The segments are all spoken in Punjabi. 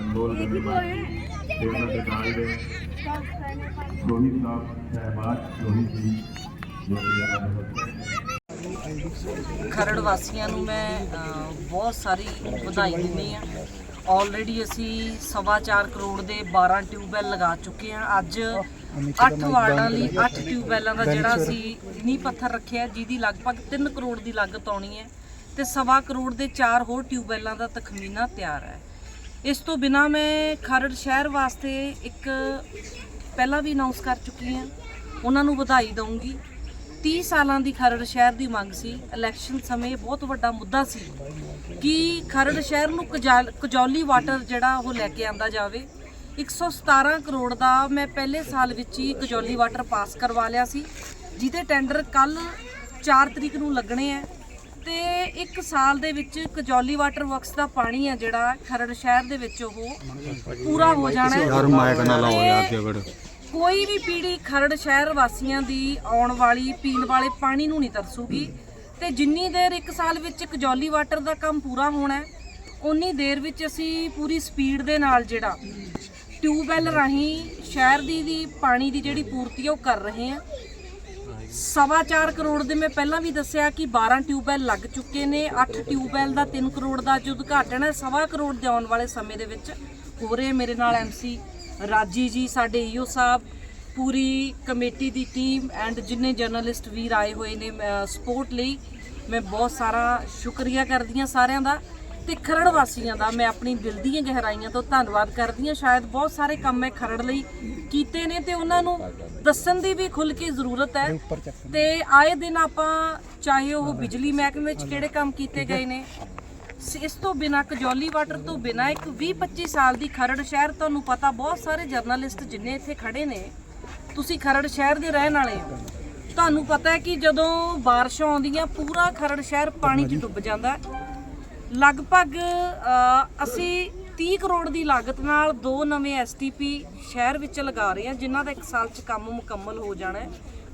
ਅਨਮੋਲ ਗਰੇਵਾਲ ਤੇ ਉਹਨਾਂ ਦੇ ਨਾਲ ਦੇ ਰੋਹਿਤ ਸਾਹਿਬ ਸਹਿਬਾਜ਼ ਰੋਹਿਤ ਜੀ ਜੋ ਕਿ ਇਹਨਾਂ ਦੇ ਬੱਚੇ ਖਰੜ ਵਾਸੀਆਂ ਨੂੰ ਮੈਂ ਬਹੁਤ ਸਾਰੀ ਵਧਾਈ ਦਿੰਦੀ ਆ ਆਲਰੇਡੀ ਅਸੀਂ ਸਵਾ ਚਾਰ ਕਰੋੜ ਦੇ 12 ਟਿਊਬਵੈਲ ਲਗਾ ਚੁੱਕੇ ਹਾਂ। ਅੱਜ 8 ਵਾਰਡਾਂ ਲਈ 8 ਟਿਊਬਵੈਲਾਂ ਦਾ ਜਿਹੜਾ ਅਸੀਂ ਨੀਂਹ ਪੱਥਰ ਰੱਖਿਆ ਜਿਹਦੀ ਲਗਭਗ 3 ਕਰੋੜ ਦੀ ਲਾਗਤ ਆਉਣੀ ਹੈ ਤੇ ਸਵਾ ਕਰੋੜ ਦੇ 4 ਹੋਰ ਟਿਊਬਵੈਲਾਂ ਦਾ ਤਖਮੀਨਾ ਤਿਆਰ ਹੈ। ਇਸ ਤੋਂ ਬਿਨਾ ਮੈਂ ਖਰੜ ਸ਼ਹਿਰ ਵਾਸਤੇ ਇੱਕ ਪਹਿਲਾਂ ਵੀ ਅਨਾਉਂਸ ਕਰ ਚੁੱਕੀ ਹਾਂ। ਉਹਨਾਂ ਨੂੰ ਵਧਾਈ ਦਊਂਗੀ। 30 ਸਾਲਾਂ ਦੀ ਖਰੜ ਸ਼ਹਿਰ ਦੀ ਮੰਗ ਸੀ। ਇਲੈਕਸ਼ਨ ਸਮੇਂ ਬਹੁਤ ਵੱਡਾ ਮੁੱਦਾ ਸੀ ਕਿ ਖਰੜ ਸ਼ਹਿਰ ਨੂੰ ਕਜਾ- ਕਜੌਲੀ ਵਾਟਰ ਜਿਹੜਾ ਉਹ ਲੈ ਕੇ ਆਂਦਾ ਜਾਵੇ। 117 ਕਰੋੜ ਦਾ ਮੈਂ ਪਹਿਲੇ ਸਾਲ ਵਿੱਚ ਹੀ ਕਜੌਲੀ ਵਾਟਰ ਪਾਸ ਕਰਵਾ ਲਿਆ ਸੀ। ਜਿਹਦੇ ਟੈਂਡਰ ਕੱਲ 4 ਤਰੀਕ ਨੂੰ ਲੱਗਣੇ ਆ। ਤੇ ਇੱਕ ਸਾਲ ਦੇ ਵਿੱਚ ਕਜੌਲੀ ਵਾਟਰ ਵਰਕਸ ਦਾ ਪਾਣੀ ਆ ਜਿਹੜਾ ਖਰੜ ਸ਼ਹਿਰ ਦੇ ਵਿੱਚ ਉਹ ਪੂਰਾ ਹੋ ਜਾਣਾ ਹੈ। ਯਾਰ ਮਾਇਕ ਨਾ ਲਾਓ ਯਾਰ ਤੇ ਜਗੜ। ਕੋਈ ਵੀ ਪੀੜ੍ਹੀ ਖਰੜ ਸ਼ਹਿਰ ਵਾਸੀਆਂ ਦੀ ਆਉਣ ਵਾਲੀ ਪੀਣ ਵਾਲੇ ਪਾਣੀ ਨੂੰ ਨਹੀਂ ਤਰਸੂਗੀ। ਤੇ ਜਿੰਨੀ ਦੇਰ ਇੱਕ ਸਾਲ ਵਿੱਚ ਕਜੌਲੀ ਵਾਟਰ ਦਾ ਕੰਮ ਪੂਰਾ ਹੋਣਾ ਹੈ ਉਨੀ ਦੇਰ ਵਿੱਚ ਅਸੀਂ ਪੂਰੀ ਸਪੀਡ ਦੇ ਨਾਲ ਜਿਹੜਾ ਟਿਊਬਵੈਲ ਰਾਹੀਂ ਸ਼ਹਿਰ ਦੀ ਦੀ ਪਾਣੀ ਦੀ ਜਿਹੜੀ ਪੂਰਤੀ ਉਹ ਕਰ ਰਹੇ ਹਾਂ। ਸਵਾ ਚਾਰ ਕਰੋੜ ਦੇ ਮੈਂ ਪਹਿਲਾਂ ਵੀ ਦੱਸਿਆ ਕਿ 12 ਟਿਊਬਵੈਲ ਲੱਗ ਚੁੱਕੇ ਨੇ 8 ਟਿਊਬਵੈਲ ਦਾ 3 ਕਰੋੜ ਦਾ ਅੱਜ ਉਦਘਾਟਨ ਹੈ। ਸਵਾ ਕਰੋੜ ਦੇ ਆਉਣ ਵਾਲੇ ਸਮੇਂ ਦੇ ਵਿੱਚ ਹੋ ਰਹੇ ਮੇਰੇ ਨਾਲ ਐਮਸੀ ਰਾਜੀ ਜੀ, ਸਾਡੇ ਈਓ ਸਾਹਿਬ, ਪੂਰੀ ਕਮੇਟੀ ਦੀ ਟੀਮ ਐਂਡ ਜਿੰਨੇ ਜਰਨਲਿਸਟ ਵੀਰ ਆਏ ਹੋਏ ਨੇ ਸਪੋਰਟ ਲਈ ਮੈਂ ਬਹੁਤ ਸਾਰਾ ਸ਼ੁਕਰੀਆ ਕਰਦੀ ਹਾਂ ਸਾਰਿਆਂ ਦਾ। ਤੇ ਖਰੜ ਵਾਸੀਆਂ ਦਾ ਮੈਂ ਆਪਣੀ ਦਿਲ ਦੀਆਂ ਗਹਿਰਾਈਆਂ ਤੋਂ ਧੰਨਵਾਦ ਕਰਦੀ ਹਾਂ। ਸ਼ਾਇਦ ਬਹੁਤ ਸਾਰੇ ਕੰਮ ਮੈਂ ਖਰੜ ਲਈ ਕੀਤੇ ਨੇ ਤੇ ਉਹਨਾਂ ਨੂੰ ਦੱਸਣ ਦੀ ਵੀ ਖੁੱਲ ਕੇ ਜ਼ਰੂਰਤ ਹੈ। ਤੇ ਆਏ ਦਿਨ ਆਪਾਂ ਚਾਹੇ ਉਹ ਬਿਜਲੀ ਮਹਿਕਮੇ ਵਿੱਚ ਕਿਹੜੇ ਕੰਮ ਕੀਤੇ ਗਏ ਨੇ ਇਸ ਤੋਂ ਬਿਨਾ ਕਜੌਲੀ ਵਾਟਰ ਤੋਂ ਬਿਨਾ ਇੱਕ 20-25 ਸਾਲ ਦੀ ਖਰੜ ਸ਼ਹਿਰ ਤੁਹਾਨੂੰ ਪਤਾ ਬਹੁਤ ਸਾਰੇ ਜਰਨਲਿਸਟ ਜਿੰਨੇ ਇੱਥੇ ਖੜੇ ਨੇ ਤੁਸੀਂ ਖਰੜ ਸ਼ਹਿਰ ਦੇ ਰਹਿਣ ਵਾਲੇ ਹੋ। ਤੁਹਾਨੂੰ ਪਤਾ ਹੈ ਕਿ ਜਦੋਂ ਬਾਰਿਸ਼ਾਂ ਆਉਂਦੀਆਂ ਪੂਰਾ ਖਰੜ ਸ਼ਹਿਰ ਪਾਣੀ 'ਚ ਡੁੱਬ ਜਾਂਦਾ ਹੈ। ਲਗਭਗ ਅਸੀਂ 30 ਕਰੋੜ ਦੀ ਲਾਗਤ ਨਾਲ ਦੋ ਨਵੇਂ ਐਸਟੀਪੀ ਸ਼ਹਿਰ ਵਿੱਚ ਲਗਾ ਰਹੇ ਹਾਂ, ਜਿਨ੍ਹਾਂ ਦਾ ਇੱਕ ਸਾਲ 'ਚ ਕੰਮ ਮੁਕੰਮਲ ਹੋ ਜਾਣਾ ਹੈ।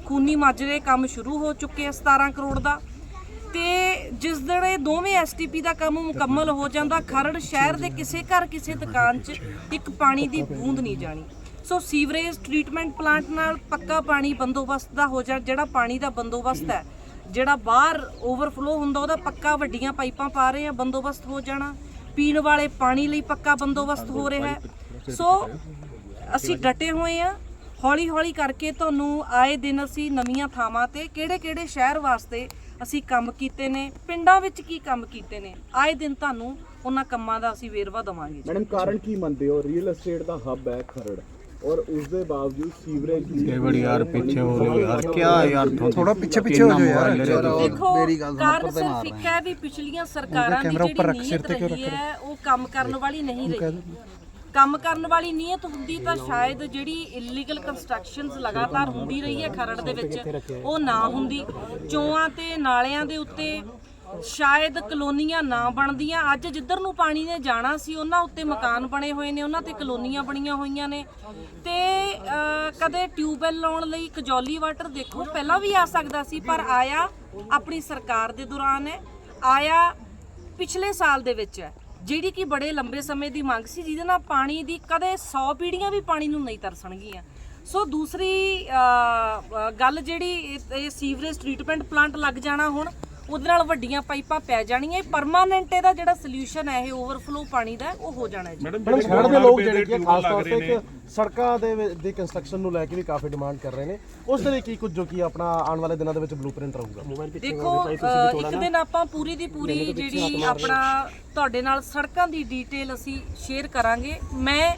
ਖੂਨੀ ਮਾਜਰੇ ਕੰਮ ਸ਼ੁਰੂ ਹੋ ਚੁੱਕੇ ਆ 17 ਕਰੋੜ ਦਾ। ਤੇ ਜਿਸ ਦਿਨ ਇਹ ਦੋਵੇਂ ਐਸਟੀਪੀ ਦਾ ਕੰਮ ਮੁਕੰਮਲ ਹੋ ਜਾਂਦਾ, ਖਰੜ ਸ਼ਹਿਰ ਦੇ ਕਿਸੇ ਘਰ, ਕਿਸੇ ਦੁਕਾਨ 'ਚ ਇੱਕ ਪਾਣੀ ਦੀ ਬੂੰਦ ਨਹੀਂ ਜਾਣੀ। ਸੋ ਸੀਵਰੇਜ ਟ੍ਰੀਟਮੈਂਟ ਪਲਾਂਟ ਨਾਲ ਪੱਕਾ ਪਾਣੀ ਬੰਦੋਬਸਤ ਦਾ ਹੋ ਜਾ ਜਿਹੜਾ ਪਾਣੀ ਦਾ ਬੰਦੋਬਸਤ ਹੈ। ਜਿਹੜਾ ਬਾਹਰ ਓਵਰਫਲੋ ਹੁੰਦਾ, ਉਹਦਾ ਪੱਕਾ ਵੱਡੀਆਂ ਪਾਈਪਾਂ ਪਾ ਰਹੇ ਆ, ਬੰਦੋਬਸਤ ਹੋ ਜਾਣਾ। ਪੀਣ ਵਾਲੇ ਪਾਣੀ ਲਈ ਪੱਕਾ ਬੰਦੋਬਸਤ ਹੋ ਰਿਹਾ ਹੈ। ਸੋ ਅਸੀਂ ਡਟੇ ਹੋਏ ਆ। ਹੌਲੀ ਹੌਲੀ ਕਰਕੇ ਤੁਹਾਨੂੰ ਆਏ ਦਿਨ ਅਸੀਂ ਨਵੀਆਂ ਥਾਵਾਂ ਤੇ ਕਿਹੜੇ ਕਿਹੜੇ ਸ਼ਹਿਰ ਵਾਸਤੇ ਅਸੀਂ ਕੰਮ ਕੀਤੇ ਨੇ, ਪਿੰਡਾਂ ਵਿੱਚ ਕੀ ਕੰਮ ਕੀਤੇ ਨੇ, ਆਏ ਦਿਨ ਤੁਹਾਨੂੰ ਉਹਨਾਂ ਕੰਮਾਂ ਦਾ ਅਸੀਂ ਵੇਰਵਾ ਦਵਾਂਗੇ ਮੈਡਮ, ਕਾਰਨ ਕੀ ਮੰਨਦੇ ਹੋ? ਰੀਅਲ ਏਸਟੇਟ ਦਾ ਹੱਬ ਹੈ ਖਰੜ। ਔਰ ਉਸ ਦੇ ਬਾਵਜੂਦ ਸੀਵਰੇਜ ਦੀ ਇਹ ਬੜੀ ਯਾਰ ਪਿੱਛੇ ਹੋ ਲਿਓ ਯਾਰ? ਕੀ ਯਾਰ ਥੋੜਾ ਪਿੱਛੇ ਪਿੱਛੇ ਹੋ ਜਾਓ ਯਾਰ। ਦੇਖੋ ਮੇਰੀ ਗੱਲ ਸੁਣੋ, ਕਾਰਨ ਸਿਰਫ ਮਾਰ ਇੱਕ ਹੈ ਵੀ ਪਿਛਲੀਆਂ ਸਰਕਾਰਾਂ ਦੀ ਜਿਹੜੀ ਨੀਅਤ ਰਹੀ ਹੈ ਉਹ ਕੰਮ ਕਰਨ ਵਾਲੀ ਨਹੀਂ ਰਹੀ। ਕੰਮ ਕਰਨ ਵਾਲੀ ਨੀਅਤ ਹੁੰਦੀ ਤਾਂ ਸ਼ਾਇਦ ਜਿਹੜੀ ਇਲੀਗਲ ਕੰਸਟਰਕਸ਼ਨਸ ਲਗਾਤਾਰ ਹੁੰਦੀ ਰਹੀ ਹੈ ਖਰੜ ਦੇ ਵਿੱਚ ਉਹ ਨਾ ਹੁੰਦੀ। ਚੋਆਂ ਤੇ ਨਾਲਿਆਂ ਦੇ ਉੱਤੇ ਸ਼ਾਇਦ ਕਲੋਨੀਆਂ ਨਾ ਬਣਦੀਆਂ। ਅੱਜ ਜਿੱਧਰ ਨੂੰ ਪਾਣੀ ਨੇ ਜਾਣਾ ਸੀ, ਉਹਨਾਂ ਉੱਤੇ ਮਕਾਨ ਬਣੇ ਹੋਏ ਨੇ, ਉਹਨਾਂ ਤੇ ਕਲੋਨੀਆਂ ਬਣੀਆਂ ਹੋਈਆਂ ਨੇ। ਤੇ ਕਦੇ ਟਿਊਬਵੈਲ ਲਾਉਣ ਲਈ ਕਜੌਲੀ ਵਾਟਰ ਦੇਖੋ, ਪਹਿਲਾਂ ਵੀ ਆ ਸਕਦਾ ਸੀ, ਪਰ ਆਇਆ ਆਪਣੀ ਸਰਕਾਰ ਦੇ ਦੌਰਾਨ ਹੈ। ਆਇਆ ਪਿਛਲੇ ਸਾਲ ਦੇ ਵਿੱਚ ਹੈ। ਜਿਹੜੀ ਕਿ ਬੜੇ ਲੰਬੇ ਸਮੇਂ ਦੀ ਮੰਗ ਸੀ, ਜਿਹਦੇ ਨਾਲ ਪਾਣੀ ਦੀ ਕਦੇ 100 ਪੀੜੀਆਂ ਵੀ ਪਾਣੀ ਨੂੰ ਨਹੀਂ ਤਰਸਣਗੀਆਂ। ਸੋ ਦੂਸਰੀ ਗੱਲ ਜਿਹੜੀ, ਇਹ- ਇਹ ਸੀਵਰੇਜ ਟ੍ਰੀਟਮੈਂਟ ਪਲਾਂਟ ਲੱਗ ਜਾਣਾ ਹੁਣ ਉਹਦੇ ਨਾਲ ਵੱਡੀਆਂ ਪਾਈਪਾਂ ਪੈ ਜਾਣੀਆਂ ਇਹ ਪਰਮਾਨੈਂਟ ਇਹਦਾ ਜਿਹੜਾ ਸੋਲੂਸ਼ਨ ਹੈ ਇਹ ਓਵਰਫਲੋ ਪਾਣੀ ਦਾ ਉਹ ਹੋ ਜਾਣਾ ਜੀ। ਮੈਡਮ ਸ਼ਹਿਰ ਦੇ ਲੋਕ ਜਿਹੜੇ ਕਿ ਖਾਸ ਤੌਰ ਤੇ ਇੱਕ ਸੜਕਾਂ ਦੇ ਵਿੱਚ- ਦੀ ਕੰਸਟਰਕਸ਼ਨ ਨੂੰ ਲੈ ਕੇ ਵੀ ਕਾਫੀ ਡਿਮਾਂਡ ਕਰ ਰਹੇ ਨੇ। ਉਸ ਦੇ ਲਈ ਕੀ ਕੁਝ ਜੋ ਕਿ ਆਪਣਾ ਆਉਣ ਵਾਲੇ ਦਿਨਾਂ ਦੇ ਵਿੱਚ ਬਲੂਪ੍ਰਿੰਟ ਰਹੂਗਾ? ਦੇਖੋ ਇੱਕ ਦਿਨ ਆਪਾਂ ਪੂਰੀ ਦੀ ਪੂਰੀ ਜਿਹੜੀ ਆਪਣਾ ਤੁਹਾਡੇ ਨਾਲ ਸੜਕਾਂ ਦੀ ਡਿਟੇਲ ਅਸੀਂ ਸ਼ੇਅਰ ਕਰਾਂਗੇ। ਮੈਂ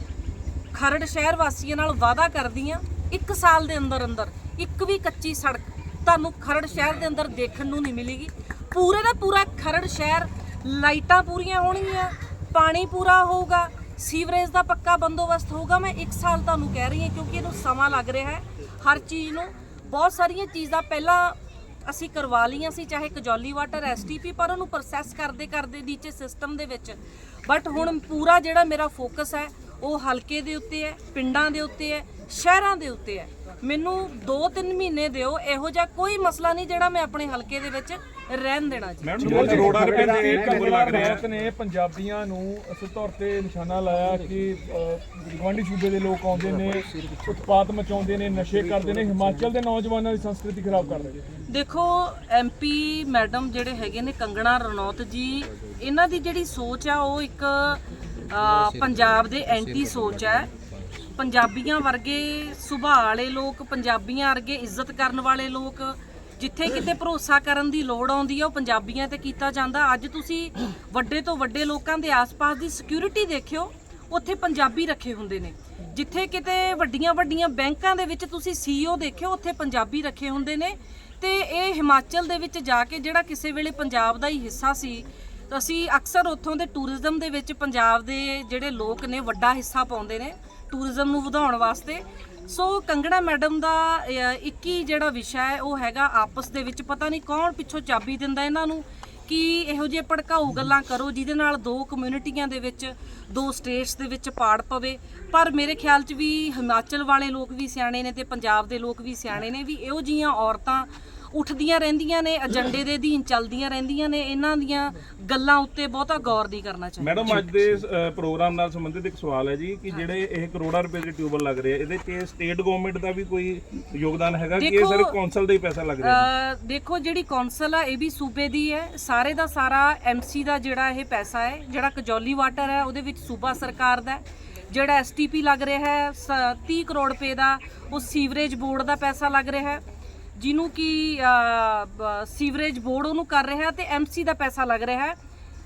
ਖਰੜ ਸ਼ਹਿਰ ਵਾਸੀਆਂ ਨਾਲ ਵਾਅਦਾ ਕਰਦੀ ਆ ਇੱਕ ਸਾਲ ਦੇ ਅੰਦਰ ਅੰਦਰ ਇੱਕ ਵੀ ਕੱਚੀ ਸੜਕ ਤੁਹਾਨੂੰ ਖਰੜ ਸ਼ਹਿਰ ਦੇ ਅੰਦਰ ਦੇਖਣ ਨੂੰ ਨਹੀਂ ਮਿਲੇਗੀ। ਪੂਰੇ ਦਾ ਪੂਰਾ ਖਰੜ ਸ਼ਹਿਰ ਲਾਈਟਾਂ ਪੂਰੀਆਂ ਹੋਣਗੀਆਂ, ਪਾਣੀ ਪੂਰਾ ਹੋਊਗਾ, ਸੀਵਰੇਜ ਦਾ ਪੱਕਾ ਬੰਦੋਬਸਤ ਹੋਊਗਾ। ਮੈਂ ਇੱਕ ਸਾਲ ਤੁਹਾਨੂੰ ਕਹਿ ਰਹੀ ਹਾਂ, ਕਿਉਂਕਿ ਇਹਨੂੰ ਸਮਾਂ ਲੱਗ ਰਿਹਾ ਹੈ। ਹਰ ਚੀਜ਼ ਨੂੰ ਬਹੁਤ ਸਾਰੀਆਂ ਚੀਜ਼ਾਂ ਪਹਿਲਾਂ ਅਸੀਂ ਕਰਵਾ ਲਈਆਂ ਸੀ, ਚਾਹੇ ਕਜੌਲੀ ਵਾਟਰ ਐਸਟੀਪੀ ਪਰ ਉਹਨੂੰ ਪ੍ਰੋਸੈਸ ਕਰਦੇ ਕਰਦੇ ਨੀਚੇ ਸਿਸਟਮ ਦੇ ਵਿੱਚ। ਬਟ ਹੁਣ ਪੂਰਾ ਜਿਹੜਾ ਮੇਰਾ ਫੋਕਸ ਹੈ, ਉਹ ਹਲਕੇ ਦੇ ਉੱਤੇ ਹੈ, ਪਿੰਡਾਂ ਦੇ ਉੱਤੇ ਹੈ, ਸ਼ਹਿਰਾਂ ਦੇ ਉੱਤੇ ਹੈ। ਮੈਨੂੰ 2-3 ਮਹੀਨੇ ਦਿਓ ਇਹੋ ਜਿਹਾ ਕੋਈ ਮਸਲਾ ਨਹੀਂ ਜਿਹੜਾ ਮੈਂ ਆਪਣੇ ਹਲਕੇ ਦੇ ਵਿੱਚ ਰਹਿਣ ਦੇਣਾ ਜੀ। ਮੈਡਮ ਜਿਹੜੇ ਕਰੋੜਾਂ ਰੁਪਏ ਦੇ ਕੰਮ ਲੱਗ ਰਿਹਾ ਨੇ ਪੰਜਾਬੀਆਂ ਨੂੰ ਅਸਲ ਤੌਰ ਤੇ ਨਿਸ਼ਾਨਾ ਲਾਇਆ ਕਿ ਗਵਾਂਢੀ ਸੂਬੇ ਦੇ ਲੋਕ ਆਉਂਦੇ ਨੇ ਉਤਪਾਤ ਮਚਾਉਂਦੇ ਨੇ ਨਸ਼ੇ ਕਰਦੇ ਨੇ ਹਿਮਾਚਲ ਦੇ ਨੌਜਵਾਨਾਂ ਦੀ ਸੰਸਕ੍ਰਿਤੀ ਖਰਾਬ ਕਰ ਰਹੇ ਨੇ। ਦੇਖੋ ਐਮਪੀ ਮੈਡਮ ਜਿਹੜੇ ਹੈਗੇ ਨੇ ਕੰਗਣਾ ਰਣੌਤ ਜੀ ਇਹਨਾਂ ਦੀ ਜਿਹੜੀ ਸੋਚ ਆ ਉਹ ਇੱਕ ਪੰਜਾਬ ਦੇ ਐਂਟੀ ਸੋਚ ਹੈ। ਪੰਜਾਬੀਆਂ ਵਰਗੇ ਸੁਭਾਅ ਵਾਲੇ ਲੋਕ, ਪੰਜਾਬੀਆਂ ਵਰਗੇ ਇੱਜ਼ਤ ਕਰਨ ਵਾਲੇ ਲੋਕ, ਜਿੱਥੇ ਕਿਤੇ ਭਰੋਸਾ ਕਰਨ ਦੀ ਲੋੜ ਆਉਂਦੀ ਹੈ ਉਹ ਪੰਜਾਬੀਆਂ ਤੇ ਕੀਤਾ ਜਾਂਦਾ। ਅੱਜ ਤੁਸੀਂ ਵੱਡੇ ਤੋਂ ਵੱਡੇ ਲੋਕਾਂ ਦੇ ਆਸ-ਪਾਸ ਦੀ ਸਿਕਿਉਰਿਟੀ ਦੇਖਿਓ, ਉੱਥੇ ਪੰਜਾਬੀ ਰੱਖੇ ਹੁੰਦੇ ਨੇ। ਜਿੱਥੇ ਕਿਤੇ ਵੱਡੀਆਂ ਵੱਡੀਆਂ ਬੈਂਕਾਂ ਦੇ ਵਿੱਚ ਤੁਸੀਂ ਸੀਈਓ ਦੇਖਿਓ, ਉੱਥੇ ਪੰਜਾਬੀ ਰੱਖੇ ਹੁੰਦੇ ਨੇ। ਤੇ ਇਹ ਹਿਮਾਚਲ ਦੇ ਵਿੱਚ ਜਾ ਕੇ ਜਿਹੜਾ ਕਿਸੇ ਵੇਲੇ ਪੰਜਾਬ ਦਾ ਹੀ ਹਿੱਸਾ ਸੀ, ਅਸੀਂ ਅਕਸਰ ਉੱਥੋਂ ਦੇ ਟੂਰਿਜ਼ਮ ਦੇ ਵਿੱਚ ਪੰਜਾਬ ਦੇ ਜਿਹੜੇ ਲੋਕ ਨੇ, ਵੱਡਾ ਹਿੱਸਾ ਪਾਉਂਦੇ ਨੇ। ਟੂਰਿਜ਼ਮ ਨੂੰ ਵਧਾਉਣ ਵਾਸਤੇ। ਸੋ ਕੰਗਣਾ ਮੈਡਮ ਦਾ ਅਹ, ਇੱਕ ਹੀ ਜਿਹੜਾ ਵਿਸ਼ਾ ਹੈ ਉਹ ਹੈਗਾ ਆਪਸ ਦੇ ਵਿੱਚ। ਪਤਾ ਨਹੀਂ ਕੌਣ ਪਿੱਛੋਂ ਚਾਬੀ ਦਿੰਦਾ ਇਹਨਾਂ ਨੂੰ ਕਿ ਇਹੋ ਜਿਹੇ ਭੜਕਾਊ ਗੱਲਾਂ ਕਰੋ ਜਿਹਦੇ ਨਾਲ ਦੋ ਕਮਿਊਨਿਟੀਆਂ ਦੇ ਵਿੱਚ ਦੋ ਸਟੇਟਸ ਦੇ ਵਿੱਚ ਪਾੜ ਪਵੇ। ਪਰ ਮੇਰੇ ਖਿਆਲ 'ਚ ਵੀ ਹਿਮਾਚਲ ਵਾਲੇ ਲੋਕ ਵੀ ਸਿਆਣੇ ਨੇ ਤੇ ਪੰਜਾਬ ਦੇ ਲੋਕ ਵੀ ਸਿਆਣੇ ਨੇ ਵੀ ਇਹੋ ਜੀਆਂ ਔਰਤਾਂ ਉੱਠਦੀਆਂ ਰਹਿੰਦੀਆਂ ਨੇ ਏਜੰਡੇ ਦੇ ਅਧੀਨ ਚੱਲਦੀਆਂ ਰਹਿੰਦੀਆਂ ਨੇ ਇਹਨਾਂ ਦੀਆਂ ਗੱਲਾਂ ਉੱਤੇ ਬਹੁਤਾ ਗੌਰ ਨਹੀਂ ਕਰਨਾ ਚਾਹੀਦਾ। ਮੈਡਮ ਅੱਜ ਦੇ ਪ੍ਰੋਗਰਾਮ ਨਾਲ ਸੰਬੰਧਿਤ ਇੱਕ ਸਵਾਲ ਹੈ ਜੀ ਕਿ ਜਿਹੜੇ ਇਹ ਕਰੋੜਾਂ ਰੁਪਏ ਦੇ ਟਿਊਬਲ ਲੱਗ ਰਹੇ ਆ ਇਹਦੇ 'ਚ ਸਟੇਟ ਗਵਰਨਮੈਂਟ ਦਾ ਵੀ ਕੋਈ ਯੋਗਦਾਨ ਹੈਗਾ ਕਿ ਇਹ ਸਿਰਫ ਕੌਂਸਲ ਦਾ ਹੀ ਪੈਸਾ ਲੱਗ ਰਿਹਾ ਅ, ਦੇਖੋ ਜਿਹੜੀ ਕੌਂਸਲ ਆ ਇਹ ਵੀ ਸੂਬੇ ਦੀ ਹੈ। ਸਾਰੇ ਦਾ ਸਾਰਾ ਐਮਸੀ ਦਾ ਜਿਹੜਾ ਇਹ ਪੈਸਾ ਹੈ ਜਿਹੜਾ ਕਜੌਲੀ ਵਾਟਰ ਹੈ ਉਹਦੇ ਵਿੱਚ ਸੂਬਾ ਸਰਕਾਰ ਦਾ ਹੈ। ਜਿਹੜਾ ਐਸਟੀਪੀ ਲੱਗ ਰਿਹਾ ਹੈ ਸ- 30 ਕਰੋੜ ਰੁਪਏ ਦਾ ਉਹ ਸੀਵਰੇਜ ਬੋਰਡ ਦਾ ਪੈਸਾ ਲੱਗ ਰਿਹਾ ਹੈ। ਜਿਹਨੂੰ ਕਿ ਸੀਵਰੇਜ ਬੋਰਡ ਉਹਨੂੰ ਕਰ ਰਿਹਾ ਤੇ ਐਮਸੀ ਦਾ ਪੈਸਾ ਲੱਗ ਰਿਹਾ ਹੈ।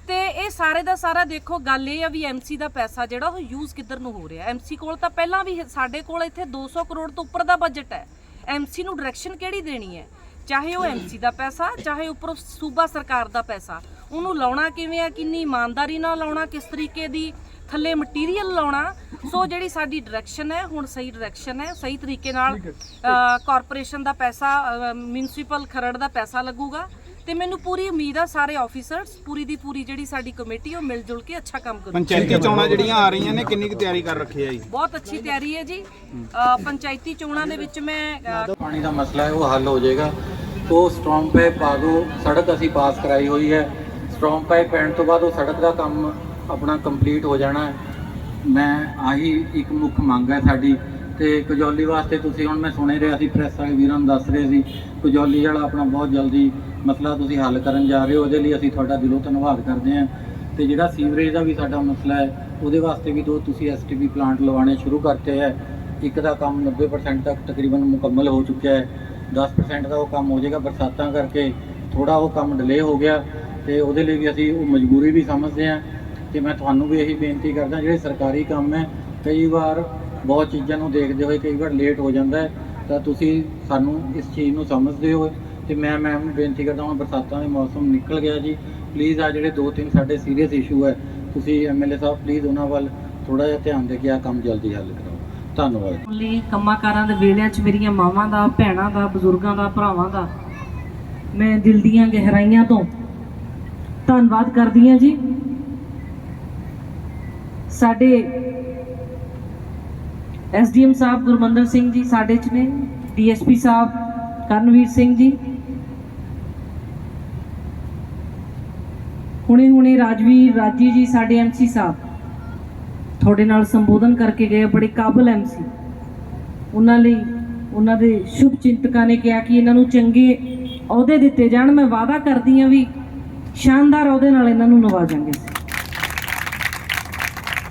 ਤੇ ਇਹ ਸਾਰੇ ਦਾ ਸਾਰਾ ਦੇਖੋ, ਗੱਲ ਇਹ ਆ ਵੀ ਐਮਸੀ ਦਾ ਪੈਸਾ ਜਿਹੜਾ ਉਹ ਯੂਜ਼ ਕਿੱਧਰ ਨੂੰ ਹੋ ਰਿਹਾ ਐਮਸੀ ਕੋਲ ਤਾਂ ਪਹਿਲਾਂ ਵੀ ਸਾਡੇ ਕੋਲ ਇੱਥੇ 200 ਕਰੋੜ ਤੋਂ ਉੱਪਰ ਦਾ ਬਜਟ ਹੈ। ਐਮਸੀ ਨੂੰ ਡਾਇਰੈਕਸ਼ਨ ਕਿਹੜੀ ਦੇਣੀ ਹੈ? ਚਾਹੇ ਉਹ ਐਮਸੀ ਦਾ ਪੈਸਾ, ਚਾਹੇ ਉੱਪਰੋਂ ਸੂਬਾ ਸਰਕਾਰ ਦਾ ਪੈਸਾ। ਉਹਨੂੰ ਲਾਉਣਾ ਕਿਵੇਂ ਆ? ਕਿੰਨੀ ਇਮਾਨਦਾਰੀ ਨਾਲ ਲਾਉਣਾ? ਕਿਸ ਤਰੀਕੇ ਦੀ? ਥੱਲੇ ਮਟੀਰੀਅਲ ਲਾਉਣਾ। ਸੋ ਜਿਹੜੀ ਸਾਡੀ ਡਾਇਰੈਕਸ਼ਨ ਹੈ ਹੁਣ ਸਹੀ ਡਾਇਰੈਕਸ਼ਨ ਹੈ ਸਹੀ ਤਰੀਕੇ ਨਾਲ ਕਾਰਪੋਰੇਸ਼ਨ ਦਾ ਪੈਸਾ ਮਿਊਨਿਸਪਲ ਖਰੜ ਦਾ ਪੈਸਾ ਲੱਗੂਗਾ। ਤੇ ਮੈਨੂੰ ਪੂਰੀ ਉਮੀਦ ਆ ਸਾਰੇ ਆਫੀਸਰਸ ਪੂਰੀ ਦੀ ਪੂਰੀ ਜਿਹੜੀ ਸਾਡੀ ਕਮੇਟੀ ਉਹ ਮਿਲ ਜੁਲ ਕੇ ਅੱਛਾ ਕੰਮ ਕਰੂ ਪੰਚਾਇਤੀ ਚੋਣਾਂ ਜਿਹੜੀਆਂ ਆ ਰਹੀਆਂ ਨੇ ਕਿੰਨੀ ਕੁ ਤਿਆਰੀ ਕਰ ਰੱਖੀ ਹੈ ਜੀ? ਬਹੁਤ ਅੱਛੀ ਤਿਆਰੀ ਹੈ ਜੀ। ਪੰਚਾਇਤੀ ਚੋਣਾਂ ਦੇ ਵਿੱਚ ਮੈਂ ਪਾਣੀ ਦਾ ਮਸਲਾ ਹੈ ਉਹ ਹੱਲ ਹੋ ਜਾਏਗਾ। ਤੋ ਸਟ੍ਰੋਂਗ ਪਾਈਪ ਪਾ ਦਿਓ ਸੜਕ ਅਸੀਂ ਪਾਸ ਕਰਾਈ ਹੋਈ ਹੈ। ਸਟ੍ਰੋਂਗ ਪਾਈਪ ਪੈਣ ਤੋਂ ਬਾਅਦ ਉਹ ਸੜਕ ਦਾ ਕੰਮ ਆਪਣਾ ਕੰਪਲੀਟ ਹੋ ਜਾਣਾ ਮੈਂ ਆਹੀ ਇੱਕ ਮੁੱਖ ਮੰਗ ਹੈ ਸਾਡੀ ਤੇ ਕਜੌਲੀ ਵਾਸਤੇ ਤੁਸੀਂ ਹੁਣ ਮੈਂ ਸੁਣੇ ਰਿਹਾ ਸੀ ਪ੍ਰੈਸ ਵਾਲੇ ਵੀਰਾਂ ਨੂੰ ਦੱਸ ਰਹੇ ਸੀ, ਕਜੌਲੀ ਵਾਲਾ ਆਪਣਾ ਬਹੁਤ ਜਲਦੀ ਮਸਲਾ ਤੁਸੀਂ ਹੱਲ ਕਰਨ ਜਾ ਰਹੇ ਹੋ, ਉਹਦੇ ਲਈ ਅਸੀਂ ਤੁਹਾਡਾ ਦਿਲੋਂ ਧੰਨਵਾਦ ਕਰਦੇ ਹਾਂ। ਤੇ ਜਿਹੜਾ ਸੀਵਰੇਜ ਦਾ ਵੀ ਸਾਡਾ ਮਸਲਾ ਹੈ, ਉਹਦੇ ਵਾਸਤੇ ਵੀ ਦੋ ਤੁਸੀਂ ਐਸਟੀਪੀ ਪਲਾਂਟ ਲਵਾਉਣੇ ਸ਼ੁਰੂ ਕਰਤੇ ਹੈ। ਇੱਕ ਦਾ ਕੰਮ 90% ਤੱਕ ਤਕਰੀਬਨ ਮੁਕੰਮਲ ਹੋ ਚੁੱਕਿਆ ਹੈ। 10% ਦਾ ਉਹ ਕੰਮ ਹੋ ਜਾਏਗਾ ਬਰਸਾਤਾਂ ਕਰਕੇ ਥੋੜਾ ਉਹ ਕੰਮ ਡਿਲੇ ਹੋ ਗਿਆ ਤੇ ਉਹਦੇ ਲਈ ਵੀ ਅਸੀਂ ਉਹ ਮਜਬੂਰੀ ਵੀ ਸਮਝਦੇ ਹਾਂ। ਤੇ ਮੈਂ ਤੁਹਾਨੂੰ ਵੀ ਇਹੀ ਬੇਨਤੀ ਕਰਦਾ, ਜਿਹੜੇ ਸਰਕਾਰੀ ਕੰਮ ਹੈ, ਕਈ ਵਾਰ ਬਹੁਤ ਚੀਜ਼ਾਂ ਨੂੰ ਦੇਖਦੇ ਹੋਏ ਕਈ ਵਾਰ ਲੇਟ ਹੋ ਜਾਂਦਾ ਹੈ, ਤਾਂ ਤੁਸੀਂ ਸਾਨੂੰ ਇਸ ਚੀਜ਼ ਨੂੰ ਸਮਝਦੇ ਹੋ ਤੇ ਮੈਂ ਮੈਮ ਨੂੰ ਬੇਨਤੀ ਕਰਦਾ ਹਾਂ ਬਰਸਾਤਾਂ ਦੇ ਮੌਸਮ ਨਿਕਲ ਗਿਆ ਜੀ ਪਲੀਜ਼ ਆ ਜਿਹੜੇ ਦੋ ਤਿੰਨ ਸਾਡੇ ਸੀਰੀਅਸ ਇਸ਼ੂ ਹੈ, ਤੁਸੀਂ ਐਮਐਲਏ ਸਾਹਿਬ ਪਲੀਜ਼ ਉਹਨਾਂ ਵੱਲ ਥੋੜਾ ਜਿਹਾ ਧਿਆਨ ਦੇ ਕੇ ਆ ਕੰਮ ਜਲਦੀ ਹੱਲ ਕਰਾਓ ਧੰਨਵਾਦ। ਲਈ ਕੰਮਾਂ-ਕਾਰਾਂ ਦੇ ਵੇਲਿਆਂ 'ਚ ਮੇਰੀਆਂ ਮਾਵਾਂ ਦਾ, ਭੈਣਾਂ ਦਾ, ਬਜ਼ੁਰਗਾਂ ਦਾ, ਭਰਾਵਾਂ ਦਾ, ਮੈਂ ਦਿਲ ਦੀਆਂ ਗਹਿਰਾਈਆਂ ਤੋਂ ਧੰਨਵਾਦ ਕਰਦੀ ਹਾਂ ਜੀ। ਸਾਡੇ ਐਸਡੀਐਮ ਸਾਹਿਬ ਗੁਰਮੰਦਰ ਸਿੰਘ ਜੀ ਸਾਡੇ 'ਚ ਨੇ ਡੀਐਸਪੀ ਸਾਹਿਬ ਕਰਨਵੀਰ ਸਿੰਘ ਜੀ। ਹੁਣੇ ਹੁਣੇ ਰਾਜਵੀਰ ਰਾਜੀ ਜੀ ਸਾਡੇ ਐਮਸੀ ਸਾਹਿਬ, ਤੁਹਾਡੇ ਨਾਲ ਸੰਬੋਧਨ ਕਰਕੇ ਗਏ, ਬੜੇ ਕਾਬਲ ਐਮਸੀ ਉਹਨਾਂ ਲਈ, ਉਹਨਾਂ ਦੇ ਸ਼ੁਭ ਚਿੰਤਕਾਂ ਨੇ ਕਿਹਾ ਕਿ ਇਹਨਾਂ ਨੂੰ ਚੰਗੇ ਅਹੁਦੇ ਦਿੱਤੇ ਜਾਣ। ਮੈਂ ਵਾਅਦਾ ਕਰਦੀ ਹਾਂ ਵੀ ਸ਼ਾਨਦਾਰ ਅਹੁਦੇ ਨਾਲ ਇਹਨਾਂ ਨੂੰ ਨਵਾਜਾਂਗੇ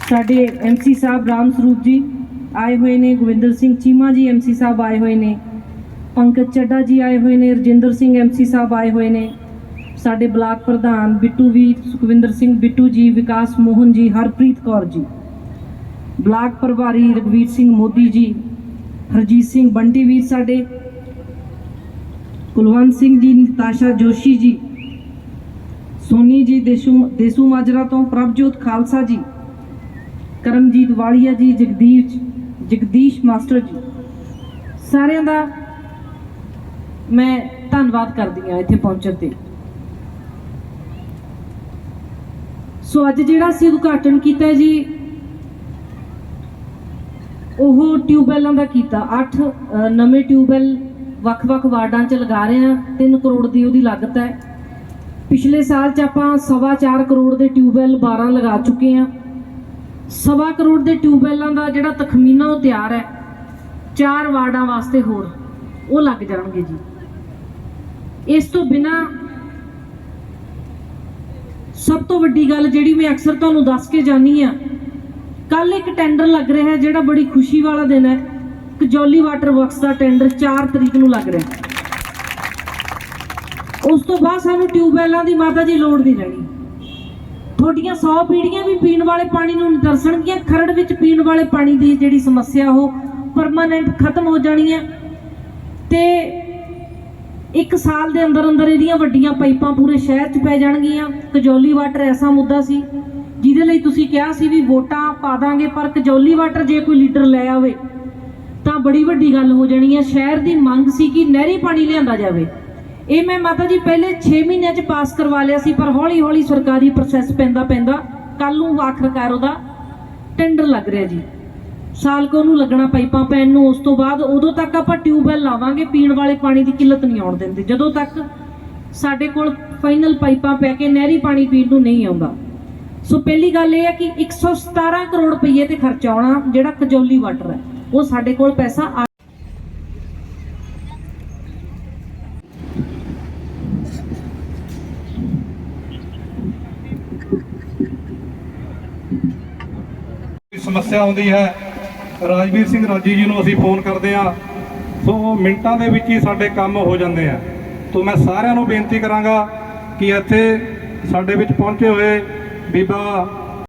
ਸਾਡੇ ਐਮਸੀ ਸਾਹਿਬ ਰਾਮ ਸਰੂਪ ਜੀ ਆਏ ਹੋਏ ਨੇ ਗੋਵਿੰਦਰ ਸਿੰਘ ਚੀਮਾ ਜੀ ਐਮਸੀ ਸਾਹਿਬ ਆਏ ਹੋਏ ਨੇ, ਪੰਕਜ ਚੱਡਾ ਜੀ ਆਏ ਹੋਏ ਨੇ, ਰਜਿੰਦਰ ਸਿੰਘ ਐਮਸੀ ਸਾਹਿਬ ਆਏ ਹੋਏ ਨੇ, ਸਾਡੇ ਬਲਾਕ ਪ੍ਰਧਾਨ ਬਿੱਟੂ ਵੀ, ਸੁਖਵਿੰਦਰ ਸਿੰਘ ਬਿੱਟੂ ਜੀ, ਵਿਕਾਸ ਮੋਹਨ ਜੀ, ਹਰਪ੍ਰੀਤ ਕੌਰ ਜੀ, ਬਲਾਕ ਪ੍ਰਭਾਰੀ ਰਗਵੀਰ ਸਿੰਘ ਮੋਦੀ ਜੀ, ਹਰਜੀਤ ਸਿੰਘ ਬੰਟੀ ਵੀਰ ਸਾਡੇ, ਕੁਲਵੰਤ ਸਿੰਘ ਜੀ, ਨਤਾਸ਼ਾ ਜੋਸ਼ੀ ਜੀ, ਸੋਨੀ ਜੀ ਦੇਸ਼ੂ ਦੇਸੂ ਮਾਜਰਾ ਤੋਂ ਪ੍ਰਭਜੋਤ ਖਾਲਸਾ ਜੀ ਕਰਮਜੀਤ ਵਾਲੀਆ ਜੀ, ਜਗਦੀਸ਼ ਜਗਦੀਸ਼ ਮਾਸਟਰ ਜੀ। ਸਾਰਿਆਂ ਦਾ ਮੈਂ ਧੰਨਵਾਦ ਕਰਦੀ ਹਾਂ ਇੱਥੇ ਪਹੁੰਚਣ ਤੇ। ਸੋ ਅੱਜ ਜਿਹੜਾ ਅਸੀਂ ਉਦਘਾਟਨ ਕੀਤਾ ਜੀ, ਉਹ ਟਿਊਬਵੈੱਲਾਂ ਦਾ ਕੀਤਾ। 8 ਨਵੇਂ ਟਿਊਬਵੈੱਲ ਵੱਖ-ਵੱਖ ਵਾਰਡਾਂ 'ਚ ਲਗਾ ਰਹੇ ਹਾਂ। 3 ਕਰੋੜ ਦੀ ਉਹਦੀ ਲਾਗਤ ਹੈ। ਪਿਛਲੇ ਸਾਲ ਚ ਆਪਾਂ ਸਵਾ ਚਾਰ ਕਰੋੜ ਦੇ ਟਿਊਬਵੈਲ 12 ਲਗਾ ਚੁੱਕੇ ਹਾਂ। ਸਵਾ ਕਰੋੜ ਦੇ ਟਿਊਬਵੈਲਾਂ ਦਾ ਜਿਹੜਾ ਤਖਮੀਨਾ ਉਹ ਤਿਆਰ ਹੈ, ਚਾਰ ਵਾਰਡਾਂ ਵਾਸਤੇ ਹੋਰ, ਉਹ ਲੱਗ ਜਾਣਗੇ ਜੀ। ਇਸ ਤੋਂ ਬਿਨਾ ਸਭ ਤੋਂ ਵੱਡੀ ਗੱਲ ਜਿਹੜੀ ਮੈਂ ਅਕਸਰ ਤੁਹਾਨੂੰ ਦੱਸ ਕੇ ਜਾਨੀ ਆ ਕੱਲ ਇੱਕ ਟੈਂਡਰ ਲੱਗ ਰਿਹਾ ਹੈ, ਜਿਹੜਾ ਬੜੀ ਖੁਸ਼ੀ ਵਾਲਾ ਦਿਨ ਹੈ। ਕਜੌਲੀ ਵਾਟਰ ਵਰਕਸ ਦਾ ਟੈਂਡਰ 4 ਤਰੀਕ ਨੂੰ ਲੱਗ ਰਿਹਾ ਉਸ ਤੋਂ ਬਾਅਦ ਸਾਨੂੰ ਟਿਊਬਵੈਲਾਂ ਦੀ ਮਾਤਾ ਜੀ ਲੋੜ ਨਹੀਂ ਰਹਿਣੀ। ਤੁਹਾਡੀਆਂ 100 ਪੀੜੀਆਂ ਵੀ ਪੀਣ ਵਾਲੇ ਪਾਣੀ ਨੂੰ ਨਹੀਂ ਖਰੜ ਵਿੱਚ ਪੀਣ ਵਾਲੇ ਪਾਣੀ ਦੀ ਜਿਹੜੀ ਸਮੱਸਿਆ, ਉਹ ਪਰਮਾਨੈਂਟ ਖਤਮ ਹੋ ਜਾਣੀ ਹੈ। ਤੇ ਇੱਕ ਸਾਲ ਦੇ ਅੰਦਰ ਅੰਦਰ ਇਹਦੀਆਂ ਵੱਡੀਆਂ ਪਾਈਪਾਂ ਪੂਰੇ ਸ਼ਹਿਰ 'ਚ ਪੈ ਜਾਣਗੀਆਂ। ਕਜੌਲੀ ਵਾਟਰ ਐਸਾ ਮੁੱਦਾ ਸੀ, ਜਿਹਦੇ ਲਈ ਤੁਸੀਂ ਕਿਹਾ ਸੀ ਵੀ ਵੋਟਾਂ ਪਾ ਦਾਂਗੇ, ਪਰ ਕਜੌਲੀ ਵਾਟਰ ਜੇ ਕੋਈ ਲੀਡਰ ਲੈ ਆਵੇ, ਤਾਂ ਬੜੀ ਵੱਡੀ ਗੱਲ ਹੋ ਜਾਣੀ ਹੈ। ਸ਼ਹਿਰ ਦੀ ਮੰਗ ਸੀ ਕਿ ਨਹਿਰੀ ਪਾਣੀ ਲਿਆਂਦਾ ਜਾਵੇ। ਇਹ ਮੈਂ ਮਾਤਾ ਜੀ ਪਹਿਲੇ 6 ਮਹੀਨਿਆਂ 'ਚ ਪਾਸ ਕਰਵਾ ਲਿਆ ਸੀ, ਪਰ ਹੌਲੀ ਹੌਲੀ ਸਰਕਾਰੀ ਪ੍ਰੋਸੈਸ ਪੈਂਦਾ ਪੈਂਦਾ ਕੱਲ ਨੂੰ ਆਖਰਕਾਰ ਉਹਦਾ ਟੈਂਡਰ ਲੱਗ ਰਿਹਾ ਜੀ। ਸਾਲ ਕੋ ਨੂੰ ਲੱਗਣਾ ਪਾਈਪਾਂ ਪੈਣ ਨੂੰ, ਉਸ ਤੋਂ ਬਾਅਦ ਉਦੋਂ ਤੱਕ ਆਪਾਂ ਟਿਊਬਵੈਲ ਲਾਵਾਂਗੇ, ਪੀਣ ਵਾਲੇ ਪਾਣੀ ਦੀ ਕਿੱਲਤ ਨਹੀਂ ਆਉਣ ਦਿੰਦੇ। ਜਦੋਂ ਤੱਕ ਸਾਡੇ ਕੋਲ ਫਾਈਨਲ ਪਾਈਪਾਂ ਪੈ ਕੇ ਨਹਿਰੀ ਪਾਣੀ ਪੀਣ ਨੂੰ ਨਹੀਂ ਆਉਂਦਾ। ਸੋ ਪਹਿਲੀ ਗੱਲ ਇਹ ਹੈ ਕਿ 117 ਕਰੋੜ ਰੁਪਏ ਤੇ ਖਰਚ ਆਉਣਾ, ਜਿਹੜਾ ਕਜੌਲੀ ਵਾਟਰ ਹੈ, ਉਹ ਸਾਡੇ ਕੋਲ ਪੈਸਾ ਆ ਕੋਈ ਸਮੱਸਿਆ ਆਉਂਦੀ ਹੈ। ਰਾਜਵੀਰ ਸਿੰਘ ਰਾਜੀ ਜੀ ਨੂੰ ਅਸੀਂ ਫੋਨ ਕਰਦੇ ਆ ਸੋ ਮਿੰਟਾਂ ਦੇ ਵਿੱਚ ਹੀ ਸਾਡੇ ਕੰਮ ਹੋ ਜਾਂਦੇ ਆ। ਤੋਂ ਮੈਂ ਸਾਰਿਆਂ ਨੂੰ ਬੇਨਤੀ ਕਰਾਂਗਾ ਕਿ ਇੱਥੇ ਸਾਡੇ ਵਿੱਚ ਪਹੁੰਚੇ ਹੋਏ ਬੀਬਾ